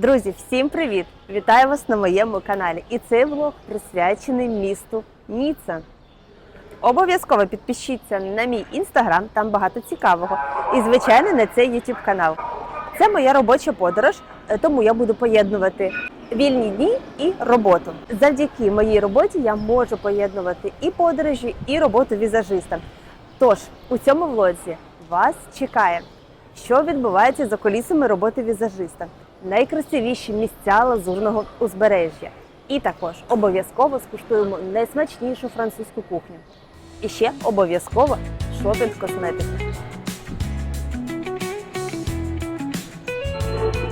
Друзі, всім привіт! Вітаю вас на моєму каналі. І цей влог присвячений місту Ніцца. Обов'язково підпишіться на мій інстаграм, там багато цікавого. І, звичайно, на цей YouTube канал. Це моя робоча подорож, е, тому я буду поєднувати вільні дні і роботу. Завдяки моїй роботі я можу поєднувати і подорожі, і роботу візажиста. Тож у цьому влозі вас чекає, що відбувається за колісами роботи візажиста, найкрасивіші місця лазурного узбережжя. І також обов'язково скуштуємо найсмачнішу французьку кухню. І ще обов'язково шопінг косметики.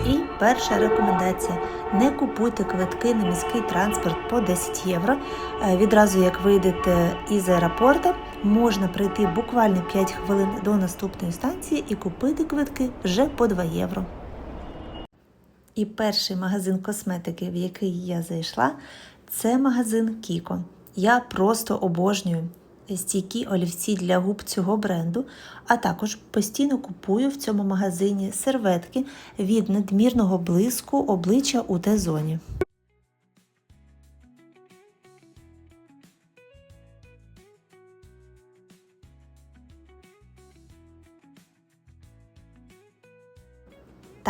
І перша рекомендація: не купуйте квитки на міський транспорт по 10 євро. Е, Відразу як вийдете із аеропорту, можна прийти буквально 5 хвилин до наступної станції і купити квитки вже по 2 євро. І перший магазин косметики, в який я зайшла, це магазин Кіко. Я просто обожнюю стійкі олівці для губ цього бренду, а також постійно купую в цьому магазині серветки від надмірного блиску обличчя у Т-зоні.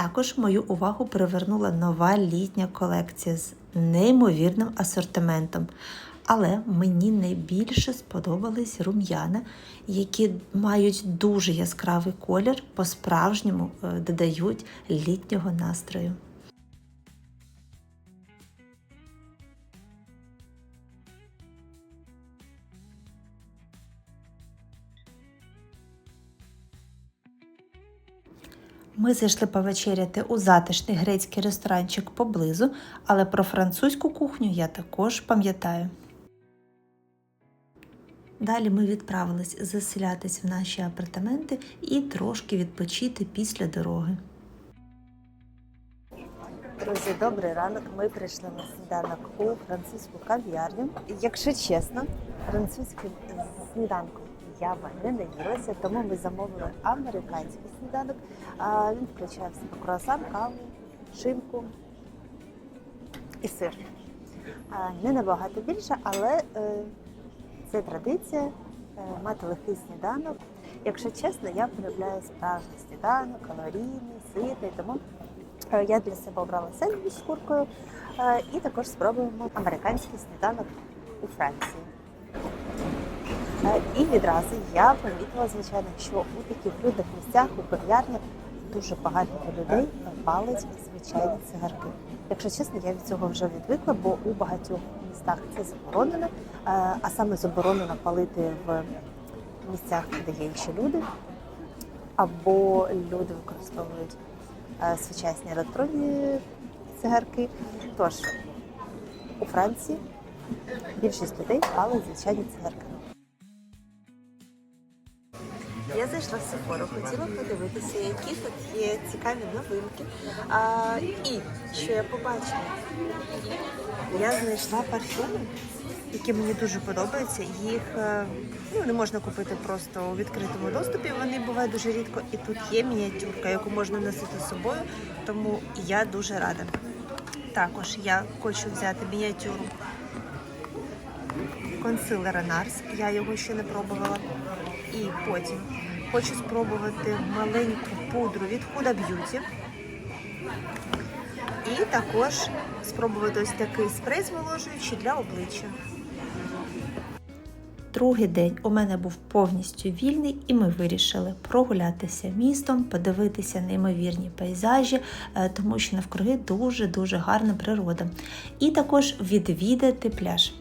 Також мою увагу привернула нова літня колекція з неймовірним асортиментом. Але мені найбільше сподобались рум'яна, які мають дуже яскравий колір, по-справжньому е, додають літнього настрою. Ми зайшли повечеряти у затишний грецький ресторанчик поблизу, але про французьку кухню я також пам'ятаю. Далі ми відправились заселятись в наші апартаменти і трошки відпочити після дороги. Друзі, добрий ранок. Ми прийшли на сніданок у французьку кав'ярню. Якщо чесно, французьким сніданком я не наїлася, тому ми замовили американський сніданок. А Він включає в себе круасан, каву, шинку і сир. А, Не набагато більше, але е, це традиція е, мати легкий сніданок. Якщо чесно, я полюбляю справжній сніданок, калорійний, ситний, тому Е, Я для себе обрала сендвіч з куркою е, і також спробуємо американський сніданок у Франції. Е, І відразу я помітила, звичайно, що у таких людних місцях, у кав'ярнях дуже багато людей палить звичайні цигарки. Якщо чесно, я від цього вже відвикла, бо у багатьох містах це заборонено, е, а саме заборонено палити в місцях, де є інші люди, або люди використовують е, сучасні електронні цигарки. Тож у Франції більшість людей палить звичайні цигарки. Я зайшла в Сефору, хотіла подивитися, які тут є цікаві новинки. А, і що я побачила? Я знайшла парфюми, які мені дуже подобаються. Їх е, ну, не можна купити просто у відкритому доступі. Вони бувають дуже рідко. І тут є мініатюрка, яку можна носити з собою. Тому я дуже рада. Також я хочу взяти мініатюру консилера Нарс. Я його ще не пробувала. І потім хочу спробувати маленьку пудру від Huda Beauty. І також спробувати ось такий спрей зволожуючий для обличчя. Другий день у мене був повністю вільний, і ми вирішили прогулятися містом, подивитися неймовірні пейзажі, е, тому що навкруги дуже-дуже гарна природа. І також відвідати пляж.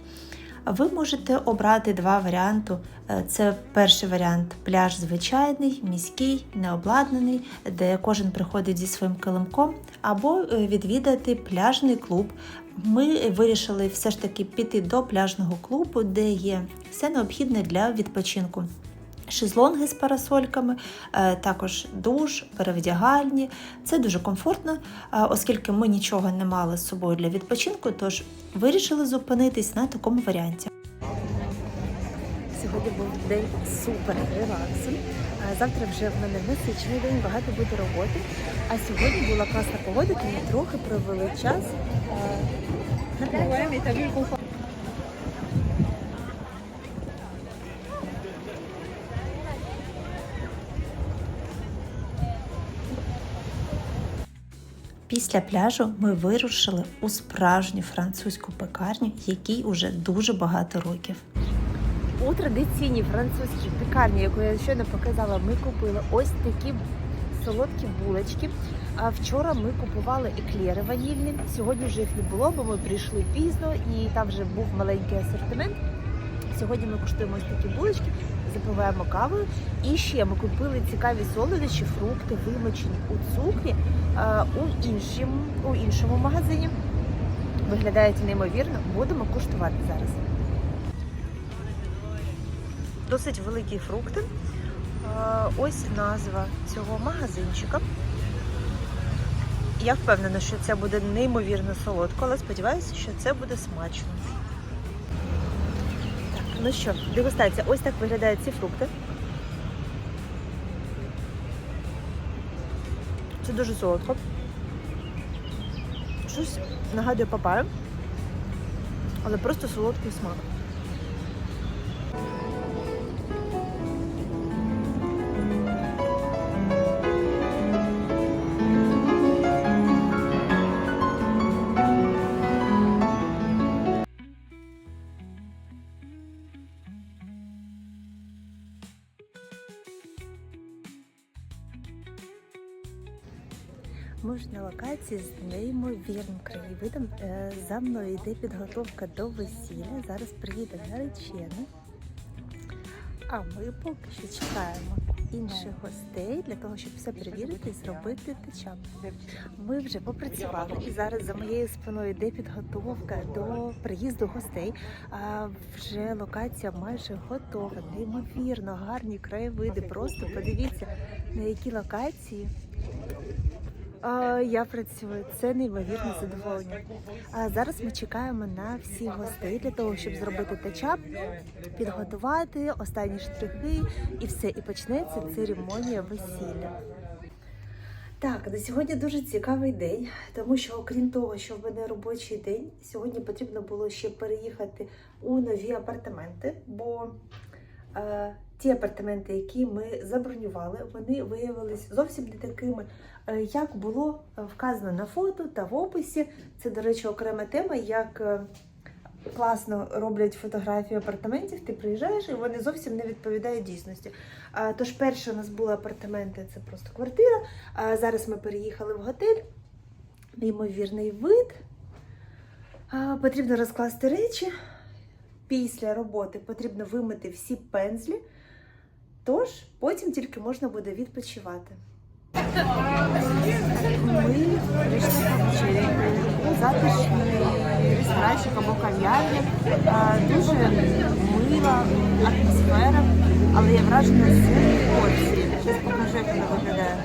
Ви можете обрати два варіанти. Е, Це перший варіант пляж звичайний, міський, необладнаний, де кожен приходить зі своїм килимком, або е, відвідати пляжний клуб. Ми вирішили все ж таки піти до пляжного клубу, де є все необхідне для відпочинку. Шезлонги з парасольками, е, також душ, перевдягальні. Це дуже комфортно, е, оскільки ми нічого не мали з собою для відпочинку, тож вирішили зупинитись на такому варіанті. Сьогодні був день супер релаксу. Завтра вже в мене насичений день, багато буде роботи. А сьогодні була класна погода, тому трохи провели час. Після пляжу ми вирушили у справжню французьку пекарню, якій уже дуже багато років. У традиційній французькій пекарні, яку я щойно показала, ми купили ось такі солодкі булочки. А вчора ми купували еклери ванільні. Сьогодні вже їх не було, бо ми прийшли пізно і там вже був маленький асортимент. Сьогодні ми куштуємо ось такі булочки, запиваємо кавою. І ще ми купили цікаві солодощі, фрукти, вимочені у цукрі у, іншому, у іншому магазині. Виглядають неймовірно, будемо куштувати зараз. Досить великі фрукти. Ось назва цього магазинчика. Я впевнена, що це буде неймовірно солодко, але сподіваюся, що це буде смачно. Ну що, дегустація. Ось так виглядають ці фрукти. Це дуже солодко. Щось нагадує папаю, але просто солодкий смак. На локації з неймовірним краєвидом. Е, За мною йде підготовка до весілля. Зараз приїде наречена. А ми поки що чекаємо інших гостей для того, щоб все перевірити і зробити течап. Ми вже попрацювали і зараз за моєю спиною йде підготовка до приїзду гостей. А вже локація майже готова. Неймовірно, гарні краєвиди. Просто подивіться на які локації. Я працюю. Це неймовірне задоволення. А зараз ми чекаємо на всіх гостей для того, щоб зробити тачап, підготувати останні штрихи і все. І почнеться церемонія весілля. Так, на сьогодні дуже цікавий день, тому що окрім того, що в мене робочий день, сьогодні потрібно було ще переїхати у нові апартаменти, бо ті апартаменти, які ми забронювали, вони виявилися зовсім не такими, е, як було вказано на фото та в описі. Це, до речі, окрема тема, як е, класно роблять фотографії апартаментів. Ти приїжджаєш і вони зовсім не відповідають дійсності. Тож, перше у нас були апартаменти, це просто квартира. Зараз ми переїхали в готель. Неймовірний вид. Потрібно розкласти речі. Після роботи потрібно вимити всі пензлі. Тож потім тільки можна буде відпочивати. Ми прийшли повечеряти затишний ресторанчик або кав'ярні. Дуже мила атмосфера, але я вражена з порції. Зараз покажу, як вона виглядає.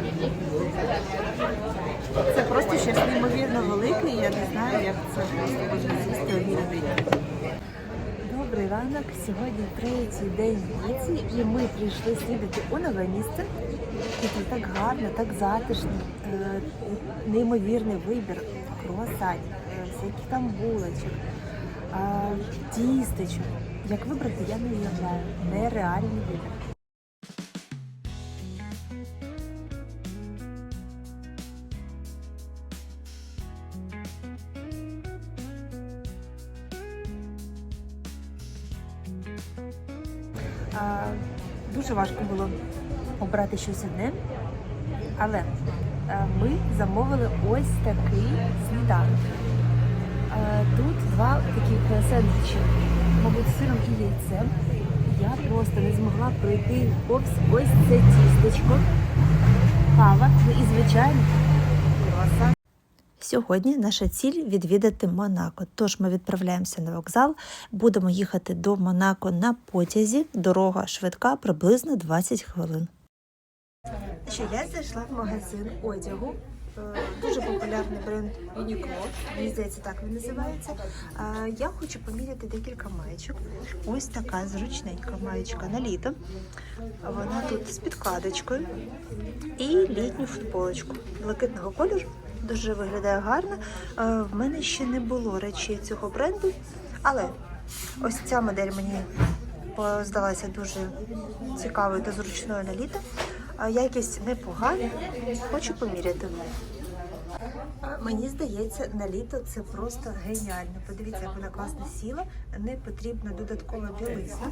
Це просто щось неймовірно велике, і я не знаю, як це просто можна з'їсти одній людині. Добрий ранок. Сьогодні третій день віці, і ми прийшли слідити у нове місце. І це так гарно, так затишно, е, неймовірний вибір круасанів, е, всяких там булочок, е, тістечок. Як вибрати, я не уявляю. Нереальний вибір. Дуже важко було обрати щось одне, але е, ми замовили ось такий сніданок. Е, Тут два таких сендвічі, мабуть, сиром і яйцем. Я просто не змогла пройти повз ось це тістечко, кава, ну і звичайно круасан. Сьогодні наша ціль відвідати Монако. Тож ми відправляємося на вокзал, будемо їхати до Монако на потязі. Дорога швидка, приблизно 20 хвилин. Що я зайшла в магазин одягу е, дуже популярний бренд Uniqlo. Мені здається, так він називається. Е, Я хочу поміряти декілька маєчок. Ось така зручненька маєчка на літо. Вона тут з підкладочкою і літню футболочку блакитного кольору. Дуже виглядає гарно. Е, В мене ще не було речей цього бренду, але ось ця модель мені е, здалася дуже цікавою та зручною на літо. Якість непогана, хочу поміряти. Мені здається, на літо це просто геніально. Подивіться, як вона класно сіла, не потрібна додаткова білизна.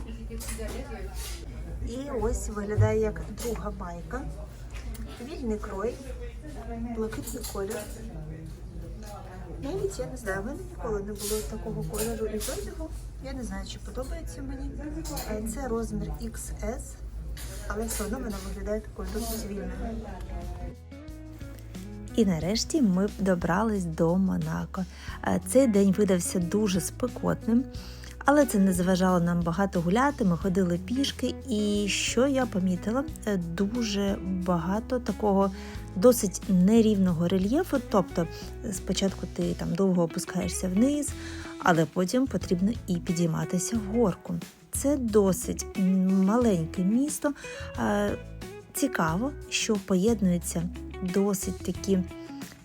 І ось виглядає як друга майка. Вільний крой, блакитний колір. Навіть я не знаю, в мене ніколи не було такого кольору і одягу. Я не знаю, чи подобається мені. Е, Це розмір XS, але все одно вона виглядає такою досить вільною. І нарешті ми добрались до Монако. Е, Цей день видався дуже спекотним, але це не заважало нам багато гуляти. Ми ходили пішки, і що я помітила, Е, дуже багато такого досить нерівного рельєфу. Тобто, спочатку ти там довго опускаєшся вниз, але потім потрібно і підійматися в горку. Це досить маленьке місто. Е, Цікаво, що поєднуються досить такі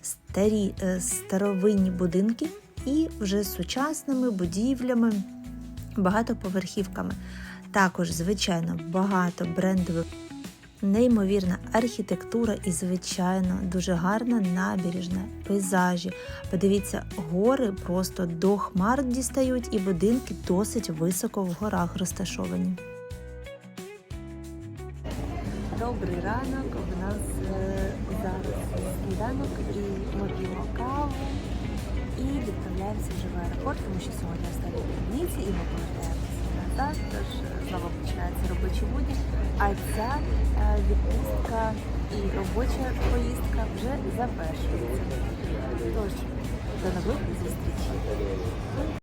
старі е, старовинні будинки і вже з сучасними будівлями, багатоповерхівками. Також, звичайно, багато брендових, неймовірна архітектура і, звичайно, дуже гарна набережна, пейзажі. Подивіться, гори просто до хмар дістають, і будинки досить високо в горах розташовані. Добрий ранок. У нас е, зараз сніданок і ми п'ємо каву і відправляємося вже в аеропорт, тому що сьогодні останні дільниці і ми повертаємося назад. Тож е, знову починається робочі будні. А ця е, відпустка і робоча поїздка вже завершується. Тож до нових зустрічей.